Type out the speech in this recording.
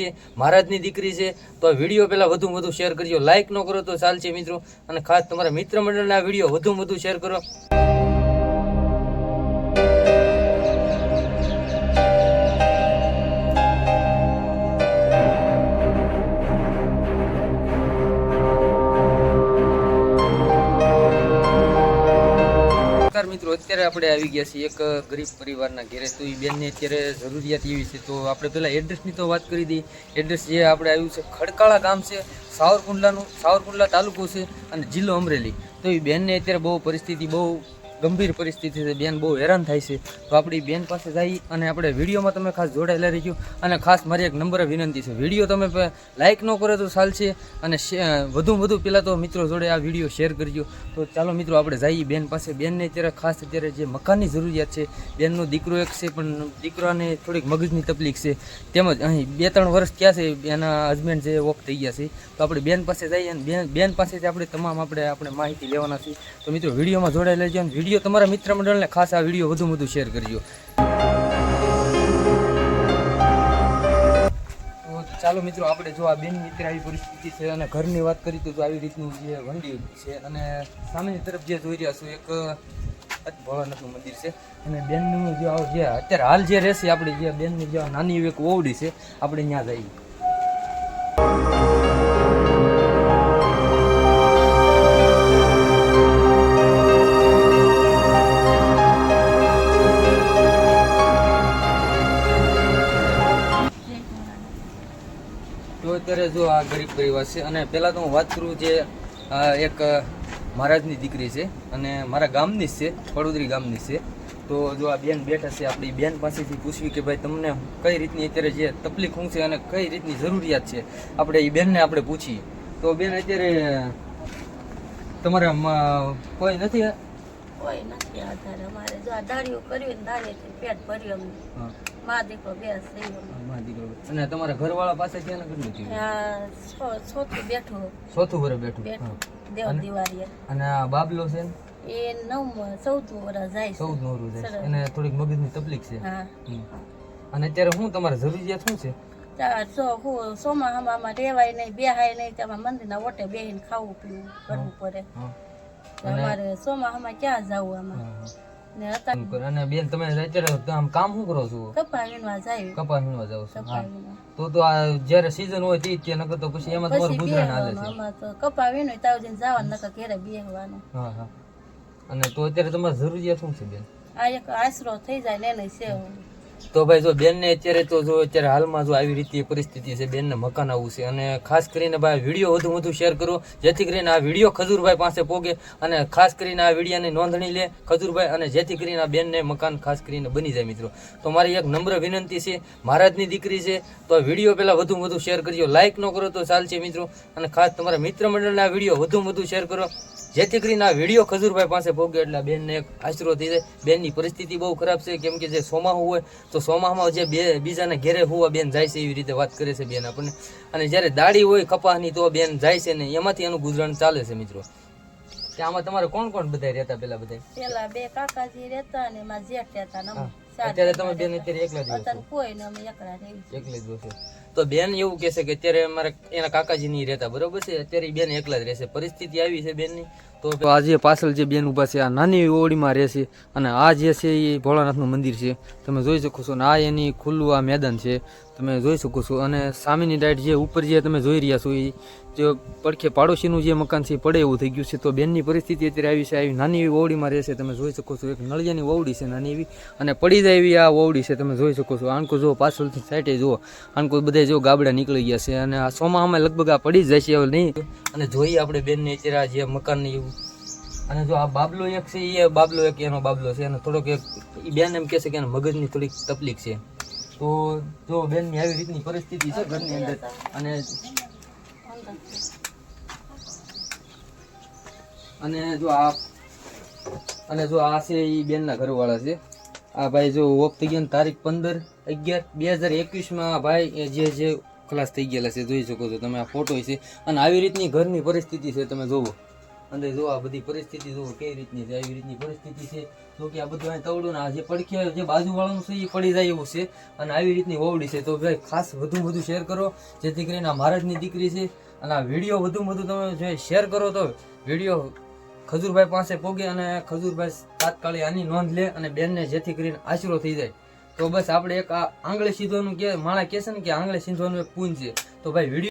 છે, મહારાજની દીકરી છે, તો આ વીડિયો પહેલાં વધુ વધુ શેર કરજો. લાઇક ન કરો તો ચાલશે મિત્રો. અને ખાસ તમારા મિત્ર મંડળના વીડિયો વધુ વધુ શેર કરો. મિત્રો, અત્યારે આપણે આવી ગયા છીએ એક ગરીબ પરિવારના ઘેરે. તો એ બેનને અત્યારે જરૂરિયાત એવી છે. તો આપણે પહેલાં એડ્રેસની તો વાત કરી દઈએ. એડ્રેસ જે આપણે આવ્યું છે, ખડકાળા ગામ છે, સાવરકુંડલાનું, સાવરકુંડલા તાલુકો છે અને જિલ્લો અમરેલી. તો એ બેનને અત્યારે બહુ પરિસ્થિતિ બહુ ગંભીર પરિસ્થિતિ છે બેન બહુ હેરાન થાય છે. તો આપણી બેન પાસે જઈ અને આપણે વિડીયોમાં તમે ખાસ જોડાયેલા રહીજો. અને ખાસ મારી એક નંબર વિનંતી છે. વીડિયો તમે લાઇક ન કરો તો ચાલશે અને વધુ વધુ પહેલાં તો મિત્રો જોડે આ વીડિયો શેર કરજો. તો ચાલો મિત્રો આપણે જઈએ બેન પાસે. બેનને અત્યારે ખાસ અત્યારે જે મકાનની જરૂરિયાત છે, બેનનો દીકરો એક છે, પણ દીકરાને થોડીક મગજની તકલીફ છે. તેમજ અહીં બે ત્રણ વર્ષ ક્યાં છે, એના હસબન્ડ જે વોક થઈ ગયા છે. તો આપણે બેન પાસે જઈએ અને બેન બેન પાસેથી આપણે તમામ આપણે આપણે માહિતી લેવાના છે. તો મિત્રો વિડીયોમાં જોડાઈ છે અને વીડિયો તમારા મિત્ર મંડળને ખાસ આ વીડિયો વધુ વધુ શેર કરજો. ચાલો મિત્રો, આપણે જો આ બેન મિત્ર આવી પરિસ્થિતિ છે અને ઘરની વાત કરી તો આવી રીતનું જે વંડી છે અને સામેની તરફ જે જોઈ રહ્યા છું, એક ભવાનાથનું મંદિર છે. અને બેનનું જે જે અત્યારે હાલ જે રહેશે, આપણી જે બેનની જે નાની એક ઓવડી છે, આપણે ત્યાં જઈએ. અત્યારે જો આ ગરીબ પરિવાર છે અને પહેલાં તો હું વાત કરું જે એક મહારાજની દીકરી છે અને મારા ગામની જ છે પડોદરી ગામની છે. તો જો આ બેન બેઠા છે, આપણી બેન પાસેથી પૂછવી કે ભાઈ તમને કઈ રીતની અત્યારે જે તકલીફ શું છે અને કઈ રીતની જરૂરિયાત છે? આપણે એ બેનને આપણે પૂછીએ. તો બેન અત્યારે, તમારા કોઈ નથી કોઈ નથી આધાર. અમારે જો આ દાળીઓ કર્યું ને દાળીએથી પેટ ભર્યું અમને. મા દીકરો બે થઈ દીકરો અને તમારા ઘરવાળા પાસે ક્યાં કેટલું થયું આ બેઠું. ચોથું વરે બેઠું. દેવ અને- અને આ બાબલો છે એ નવ ચૌદ વરસ જાય છે. ચૌદ નવરું છે. સરસ. એને થોડીક મગજની તકલીફ છે. હા. અને અત્યારે હું તમારે જરૂરિયાત શું છે? ચાર સો રેવાય નહીં બેહાય નહીં તેમાં મંદિરના ઓટે બેહીને ખાવું પીવું કરવું પડે. અમારે સોમાહામાં ક્યાં જવું. અને બેન તમે તો આમ કામ શું કરો છો? કપા વીણવા જાય કપાસ વીણવા જાવ છો કપા હા. વીણવા. તો તો આ જ્યારે સીઝન હોય તે ત્યાં નકર તો પછી એમાં તમારું ગુજરાન હાલે છે. આમાં તો કપા વીણું તાવ જઈને જવાનું નકર ઘેરે બેહવાનું. હા હા. અને તો અત્યારે તમારે જરૂરિયાત શું છે બેન? આ એક આશરો થઈ જાય ને એની સેવ તો ભાઈ જો બેનને અત્યારે તો જો અત્યારે હાલમાં જો આવી રીતે પરિસ્થિતિ છે, બેનને મકાન આવવું છે અને ખાસ કરીને ભાઈ વીડિયો વધુ વધુ શેર કરો, જેથી કરીને આ વીડિયો ખજૂરભાઈ પાસે પોગે અને ખાસ કરીને આ વિડીયાની નોંધણી લે ખજૂરભાઈ અને જેથી કરીને આ બેનને મકાન ખાસ કરીને બની જાય મિત્રો. તો મારી એક નમ્ર વિનંતી છે, મહારાજની દીકરી છે, તો વીડિયો પહેલાં વધુ વધુ શેર કરજો. લાઇક ન કરો તો ચાલશે મિત્રો. અને ખાસ તમારા મિત્ર મંડળને આ વીડિયો વધુ વધુ શેર કરો, જેથી કરીને આ વીડિયો ખજૂરભાઈ પાસે પહોંચે એટલે બેનને એક આશરો થઈ જાય. બેનની પરિસ્થિતિ બહુ ખરાબ છે, કેમ કે જે સોમાહું હોય તો સોમાહમાં જે બે બીજાને ઘેરે હોવા બેન જાય છે એવી રીતે વાત કરે છે બેન આપણને. અને જ્યારે દાઢી હોય કપાસની તો બેન જાય છે ને એમાંથી એનું ગુજરાન ચાલે છે મિત્રો. કે આમાં તમારે કોણ કોણ બધા રહેતા પેલા બધા પેલા બે કાકાજી રહેતા અને મારા જેઠ રહેતા અત્યારે તમે બેન અત્યારે એકલા જ કોઈ ને અમે એકલા જ એકલા જ તો બેન એવું કહેશે કે અત્યારે અમારે એના કાકાજી નહીં રહેતા, બરોબર છે? અત્યારે બેન એકલા જ રહેશે. પરિસ્થિતિ આવી છે બેનની. તો આ જે પાછળ જે બેન ઊભા છે, આ નાની ઓળીમાં રહેશે અને આ જે છે એ ભોળાનાથનું મંદિર છે. તમે જોઈ શકો છો ને, આ એની ખુલ્લું આ મેદાન છે. તમે જોઈ શકો છો. અને સામેની ડાયટ જે ઉપર જે તમે જોઈ રહ્યા છો, એ જે પડખે પાડોશીનું જે મકાન છે પડે એવું થઈ ગયું છે. તો બેનની પરિસ્થિતિ અત્યારે આવી છે. આવી નાની એવી ઓવડીમાં રહેશે. તમે જોઈ શકો છો, એક નળિયાની ઓવડી છે, નાની એવી. અને પડી જાય એવી આ ઓવડી છે, તમે જોઈ શકો છો. આણકો જો પાછળથી સાઈડે જુઓ. આણકો બધા જો ગાબડા નીકળી ગયા છે. અને આ સોમાહામાં લગભગ આ પડી જ જશે હવે નહીં. અને જોઈએ આપણે બેનને અત્યારે આ જે મકાનની એવું. અને જો આ બાબલો એક છે, એ બાબલો એક એનો બાબલો છે. અને થોડોક એક બેન એમ કહે છે કે એને મગજની થોડીક તકલીફ છે. તો જો બેનની આવી રીતની પરિસ્થિતિ છે ઘરની અંદર. અને અને જો આ અને જો આ છે એ બેનના ઘરવાળા છે. આ ભાઈ જો ઓફ થઈ ગયા તારીખ પંદર અગિયાર બે હજાર એકવીસમાં ભાઈ જે જે ખલાસ થઈ ગયેલા છે, જોઈ શકો છો તમે આ ફોટો છે. અને આવી રીતની ઘરની પરિસ્થિતિ છે, તમે જોવો. અંદર જો આ બધી પરિસ્થિતિ જો કેવી રીતની છે, આવી રીતની પરિસ્થિતિ છે તો કે આ બધું અહીં તવડું આ જે પડખે જે બાજુવાળાનું છે એ પડી જાય એવું છે. અને આવી રીતની ઓવડી છે. તો ભાઈ ખાસ વધુ વધુ શેર કરો, જેથી કરીને આ મહારાજની દીકરી છે. અને આ વીડિયો વધુ વધુ તમે જો શેર કરો તો વીડિયો ખજૂરભાઈ પાસે પોગે અને ખજૂરભાઈ તાત્કાલિક આની નોંધ લે અને બેનને જેથી કરીને આશરો થઈ જાય. તો બસ આપણે એક આ આંગળે સીધવાનું કે માણા કહે છે ને કે આંગળે સીધવાનું એક પૂંજ છે. તો ભાઈ વીડિયો